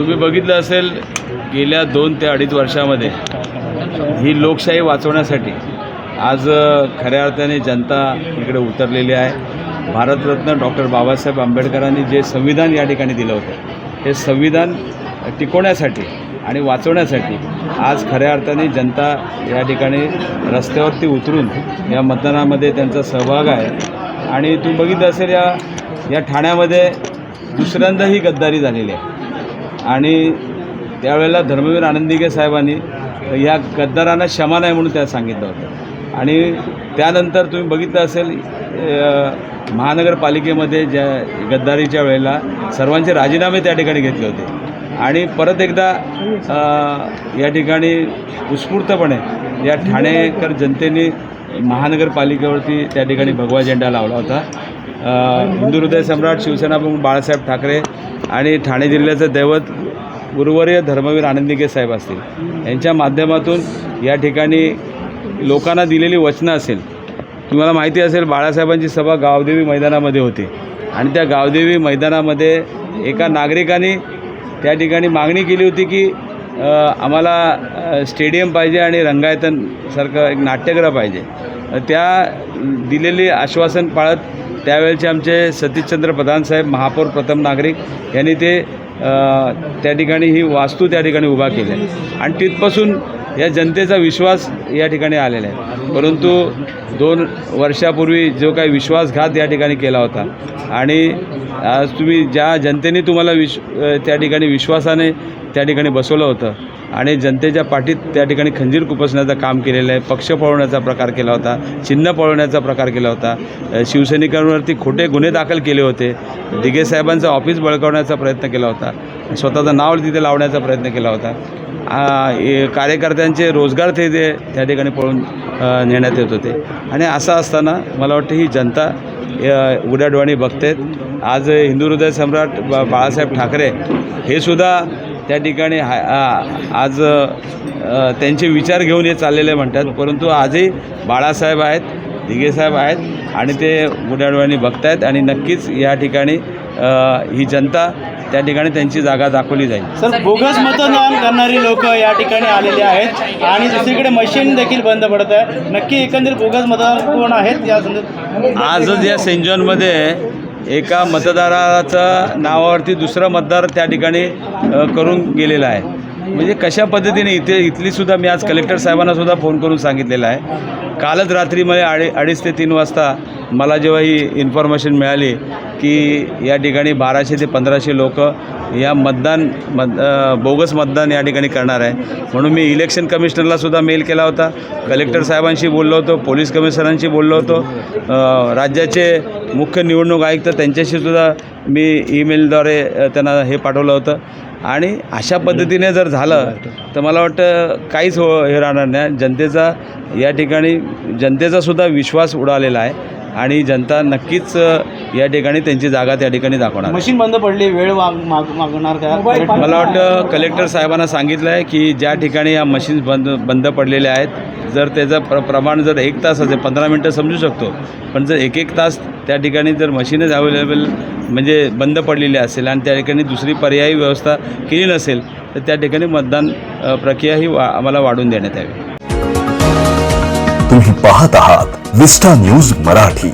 तुम्ही बघितलं असेल गेल्या दोन ते अडीच वर्षामध्ये ही लोकशाही वाचवण्यासाठी आज खऱ्या अर्थाने जनता इकडे उतरलेली आहे. भारतरत्न डॉक्टर बाबासाहेब आंबेडकरांनी जे संविधान या ठिकाणी दिलं होतं हे संविधान टिकवण्यासाठी आणि वाचवण्यासाठी आज खऱ्या अर्थाने जनता या ठिकाणी रस्त्यावरती उतरून या मतदानामध्ये त्यांचा सहभाग आहे. आणि तुम्ही बघितलं असेल या या ठाण्यामध्ये दुसऱ्यांदा ही गद्दारी झालेली आहे. आणि त्यावेळेला धर्मवीर आनंदिके साहेबांनी या गद्दारांना क्षमा नाही म्हणून त्या सांगितलं होतं. आणि त्यानंतर तुम्ही बघितलं असेल महानगरपालिकेमध्ये ज्या गद्दारीच्या वेळेला सर्वांचे राजीनामे त्या ठिकाणी घेतले होते. आणि परत एकदा या ठिकाणी उत्स्फूर्तपणे या ठाणेकर जनतेने महानगरपालिकेवरती त्या ठिकाणी भगवा झेंडा लावला होता. हिंदू हृदय सम्राट शिवसेना प्रमुख बाळासाहेब ठाकरे आणि ठाणे जिल्ह्याचं दैवत गुरुवर्य धर्मवीर आनंदिके साहेब असतील. यांच्या माध्यमातून या ठिकाणी लोकांना दिलेली वचनं असेल. तुम्हाला माहिती असेल बाळासाहेबांची सभा गावदेवी मैदानामध्ये होती. आणि त्या गावदेवी मैदानामध्ये एका नागरिकाने त्या ठिकाणी मागणी केली होती की आम्हाला स्टेडियम पाहिजे आणि रंगायतनसारखं एक नाट्यगृह पाहिजे. त्या दिलेली आश्वासन पाळत त्यावेळचे आमचे सतीशचंद्र प्रधानसाहेब महापौर प्रथम नागरिक यांनी ते त्या ठिकाणी ही वास्तू त्या ठिकाणी उभा केली आणि तिथपासून या जनतेचा विश्वास या ठिकाणी आलेला आहे. परंतु दोन वर्षापूर्वी जो काही विश्वासघात या ठिकाणी केला होता आणि आज तुम्ही ज्या जनतेने तुम्हाला विश त्या ठिकाणी विश्वासाने त्या ठिकाणी बसवलं होतं आणि जनतेच्या पाठीत त्या ठिकाणी खंजीर कुपसण्याचं काम केलेलं आहे पक्ष पळवण्याचा प्रकार केला होता चिन्ह पळवण्याचा प्रकार केला होता शिवसैनिकांवरती खोटे गुन्हे दाखल केले होते दिघे साहेबांचं ऑफिस बळकावण्याचा प्रयत्न केला होता स्वतःचं नाव तिथे लावण्याचा प्रयत्न केला होता. कार्यकर्त्यांचे रोजगार ते ते त्या ठिकाणी पळून नेण्यात येत होते. आणि असं असताना मला वाटतं ही जनता अ, बघते आज हिंदू हृदय सम्राट बा बाळासाहेब ठाकरे हे सुद्धा त्या ठिकाणी हा आज त्यांचे विचार घेऊन हे चाललेले म्हणतात. परंतु आजही बाळासाहेब आहेत दिघेसाहेब आहेत आणि ते उघड्या बघत बघतायत आणि नक्कीच या ठिकाणी ही जनता त्या ठिकाणी त्यांची जागा दाखवली जाईल. सर बोगस मतदान करणारी लोक या ठिकाणी आलेली आहेत आणि दुसरीकडे मशीन देखील बंद पडत आहे. नक्की एकंदरीत बोगस मतदार कोण आहेत या संदर्भात? आजच या सेंट जॉनमध्ये एका मतदाराचं नावावरती दुसरं मतदार त्या ठिकाणी करून गेलेला आहे. म्हणजे कशा पद्धतीने इथे इथली सुद्धा मी आज कलेक्टर साहेबांना सुद्धा फोन करून सांगितलेला आहे. कालच रात्री मला अडीच ते तीन वाजता मला जेव्हा ही इन्फॉर्मेशन मिळाली की या ठिकाणी बाराशे ते पंधराशे लोक या मतदान मत बोगस मतदान या ठिकाणी करणार आहे. म्हणून मी इलेक्शन कमिशनरला सुद्धा मेल केला होता. कलेक्टर साहेबांशी बोललो होतो पोलीस कमिशनरांशी बोललो होतो. राज्याचे मुख्य निवडणूक आयुक्त त्यांच्याशी सुद्धा मी ईमेलद्वारे त्यांना हे पाठवलं होतं. आणि अशा पद्धतीने जर झालं तर मला वाटतं काहीच हो हे राहणार नाही. जनतेचा या ठिकाणी जनतेचा सुद्धा विश्वास उडालेला आहे आणि जनता नक्कीच या ठिकाणी त्यांची जागा त्या ठिकाणी दाखवणार मशीन बंद पडली वेळ माग माग- मागणार मला वाटतं कलेक्टर साहेबांना सांगितलं आहे की ज्या ठिकाणी या मशीन्स बंद बंद पडलेल्या आहेत जर त्याचं प्र प्रमाण जर एक तास असेल पंधरा मिनटं समजू शकतो. पण जर एक एक तास त्या ठिकाणी जर मशीनच अवेलेबल म्हणजे बंद पडलेली असेल आणि त्या ठिकाणी दुसरी पर्यायी व्यवस्था केली नसेल तर त्या ठिकाणी मतदान प्रक्रिया ही वा आम्हाला वाढून देण्यात यावी. तुम्ही पाहत आहात विस्टा न्यूज मराठी.